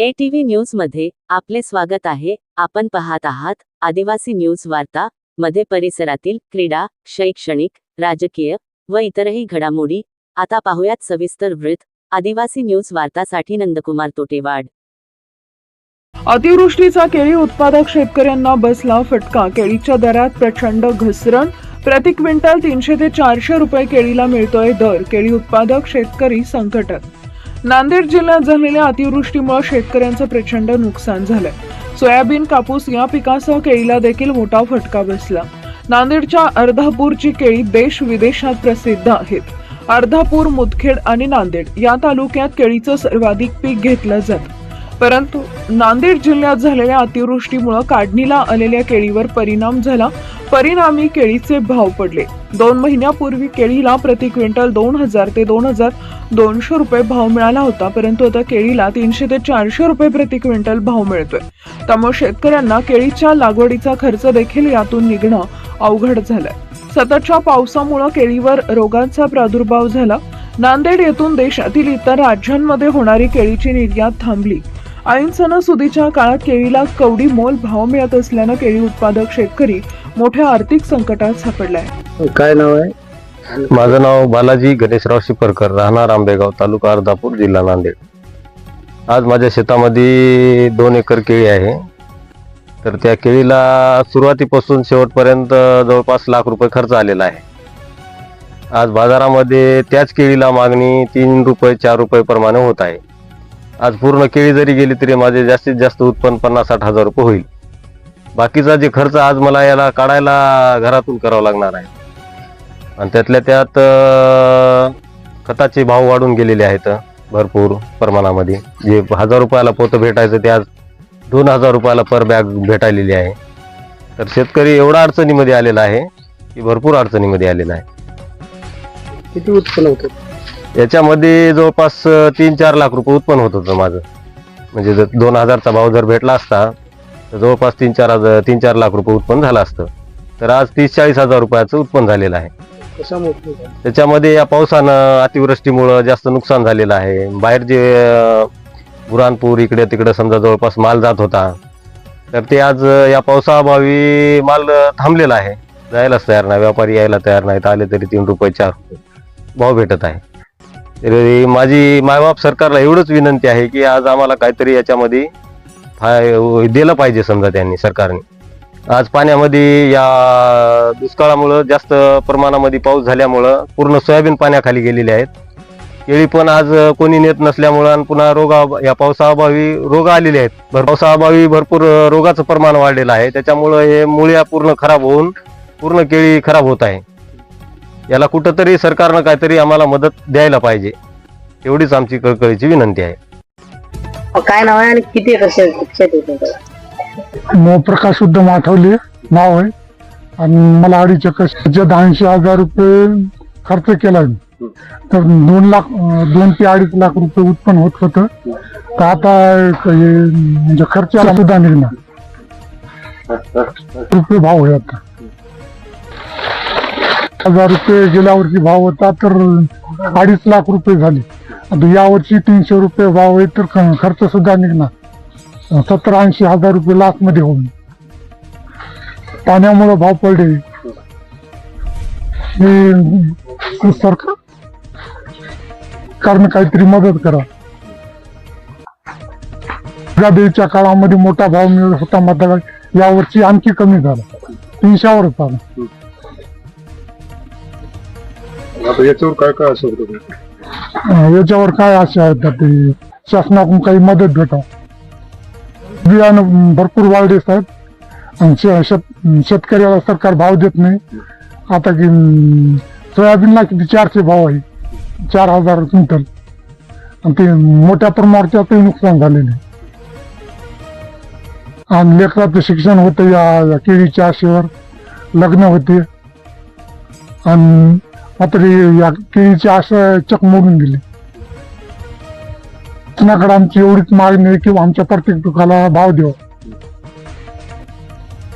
ए TV न्यूजमध्ये आपले स्वागत आहे. आपण पाहत आहात आदिवासी न्यूज वार्ता मध्ये परिसरातील क्रीडा शैक्षणिक राजकीय व इतरही घडामोडी. आता पाहुयात सविस्तर वृत्त. आदिवासी न्यूज वार्तासाठी नंदकुमार तोटेवाड. अतिवृष्टीचा केळी उत्पादक शेतकऱ्यांना बसला फटका. केळीच्या दरात प्रचंड घसरण. प्रति क्विंटल तीनशे ते चारशे रुपये केळीला मिळतोय दर. केळी उत्पादक शेतकरी संकटात. नांदेड जिल्ह्यात झालेल्या अतिवृष्टीमुळे शेतकऱ्यांचं प्रचंड नुकसान झालंय. सोयाबीन कापूस या पिकासह केळीला देखील मोठा फटका बसला. नांदेडच्या अर्धापूरची केळी देश विदेशात प्रसिद्ध आहेत. अर्धापूर मुदखेड आणि नांदेड या तालुक्यात केळीचं सर्वाधिक पीक घेतलं जातं. परंतु नांदेड जिल्ह्यात झालेल्या अतिवृष्टीमुळे काढणीला आलेल्या केळीवर परिणाम झाला. परिणामी केळीचे भाव पडले. दोन महिन्यापूर्वी केळीला प्रति क्विंटल दोन हजार ते दोन हजार दोनशे रुपये भाव मिळाला होता परंतु आता केळीला तीनशे ते चारशे रुपये प्रति क्विंटल भाव मिळतोय. त्यामुळे शेतकऱ्यांना केळीच्या लागवडीचा खर्च देखील यातून निघणं अवघड झालंय. सततच्या पावसामुळे केळीवर रोगांचा प्रादुर्भाव झाला. नांदेड येथून देशातील इतर राज्यांमध्ये होणारी केळीची निर्यात थांबली. ऐन सणासुदीच्या काळात केळीला कवडी मोल भाव मिळत असल्यानं केळी उत्पादक शेतकरी मोठ्या आर्थिक संकटात सापडलाय. काय नाव आहे? माझं नाव बालाजी गणेशराव शिपरकर राहणार आंबेगाव तालुका अर्धापूर जिल्हा नांदेड. आज माझ्या शेतामध्ये दोन एकर केळी आहे. तर त्या केळीला सुरुवातीपासून शेवटपर्यंत जवळपास लाख रुपये खर्च आलेला आहे. आज बाजारामध्ये त्याच केळीला मागणी तीन रुपये चार रुपये प्रमाणे होत आहे. आज पूर्ण केळी जरी गेली तरी माझे जास्तीत जास्त उत्पन्न पन्नास साठ हजार रुपये होईल. बाकीचा जे खर्च आज मला याला काढायला घरातून करावा लागणार आहे. आणि त्यातल्या त्यात खताचे भाव वाढून गेलेले आहेत भरपूर प्रमाणामध्ये. जे हजार रुपयाला पोतं भेटायचं ते आज दोन हजार रुपयाला पर बॅग भेटायलेली आहे. तर शेतकरी एवढा अडचणीमध्ये आलेला आहे की भरपूर अडचणीमध्ये आलेला आहे. किती उत्पन्न होतं? याच्यामध्ये जवळपास तीन चार लाख रुपये उत्पन्न होत होतं माझं. म्हणजे जर दोन हजारचा भाव जर भेटला असता तर जवळपास तीन चार हजार तीन चार लाख रुपये उत्पन्न झालं असतं. तर आज तीस चाळीस हजार रुपयाचं उत्पन्न झालेलं आहे. त्याच्यामध्ये या पावसानं अतिवृष्टीमुळं जास्त नुकसान झालेलं आहे. बाहेर जे बुरानपूर इकडे तिकडे समजा जवळपास माल जात होता तर ते आज या पावसाअभावी माल थांबलेला आहे. जायलाच तयार नाही. व्यापारी यायला तयार नाहीत. आले तरी तीन रुपये चार रुपये भाव भेटत आहे. माझी मायबाप सरकारला एवढंच विनंती आहे की आज आम्हाला काहीतरी याच्यामध्ये फाय दिलं पाहिजे समजा त्यांनी सरकारने. आज पाण्यामध्ये या दुष्काळामुळं जास्त प्रमाणामध्ये पाऊस झाल्यामुळं पूर्ण सोयाबीन पाण्याखाली गेलेले आहेत. केळी पण आज कोणी नेत नसल्यामुळं आणि पुन्हा रोगा या पावसाअभावी रोग आलेले आहेत. भर पावसाअभावी भरपूर रोगाचं प्रमाण वाढलेलं आहे. त्याच्यामुळं हे मुळ्या पूर्ण खराब होऊन पूर्ण केळी खराब होत आहे. याला कुठंतरी सरकारनं काहीतरी आम्हाला मदत द्यायला पाहिजे. एवढीच आमची कळकळीची विनंती आहे. काय नाव आहे आणि किती आहे तुमचं? मोप्रकाश शुद्ध माठवले नाव आहे. आणि मला अडीच एकर शेतात ऐंशी हजार रुपये खर्च केला तर दोन लाख अं, दोन ते अडीच लाख रुपये उत्पन्न होत होतं. तर आता हे म्हणजे खर्चाला सुद्धा निघणार. रुपये भाव आहे आता. हजार रुपये गेल्या वर्षी भाव होता तर अडीच लाख रुपये झाले. आता यावर्षी तीनशे रुपये भाव आहे तर खर्च सुद्धा निघणार. सत्तर ऐंशी हजार रुपये लाखमध्ये होऊन. पाण्यामुळे भाव पडले. हे सरकार कारण काहीतरी मदत करा. गाडीच्या काळामध्ये मोठा भाव मिळत होता मात्र यावर्षी आणखी कमी झाला. तीनशेवरच आला. आता याच्यावर काय काय असं होतं? अं, याच्यावर काय आशा आहेत का ते शासनाकडून काही मदत भेटा? बियाणं भरपूर वाढले साहेब. आणि शे- शेत- शेतकऱ्याला सरकार भाव देत नाही. आता की अं, सोयाबीनला किती चारशे भाव आहे. चार हजार क्विंटल. आणि ते मोठ्या प्रमाणात त्याचंही नुकसान झालेलं आहे. आणि लेकराचं शिक्षण होतं या या केळीच्या आशेवर लग्न होते. आणि मात्र या केळीची असं चक मोडून गेली शासनाकडे आमची एवढीच मागणी आहे की आमच्या प्रत्येक पिकाला भाव द्यावा.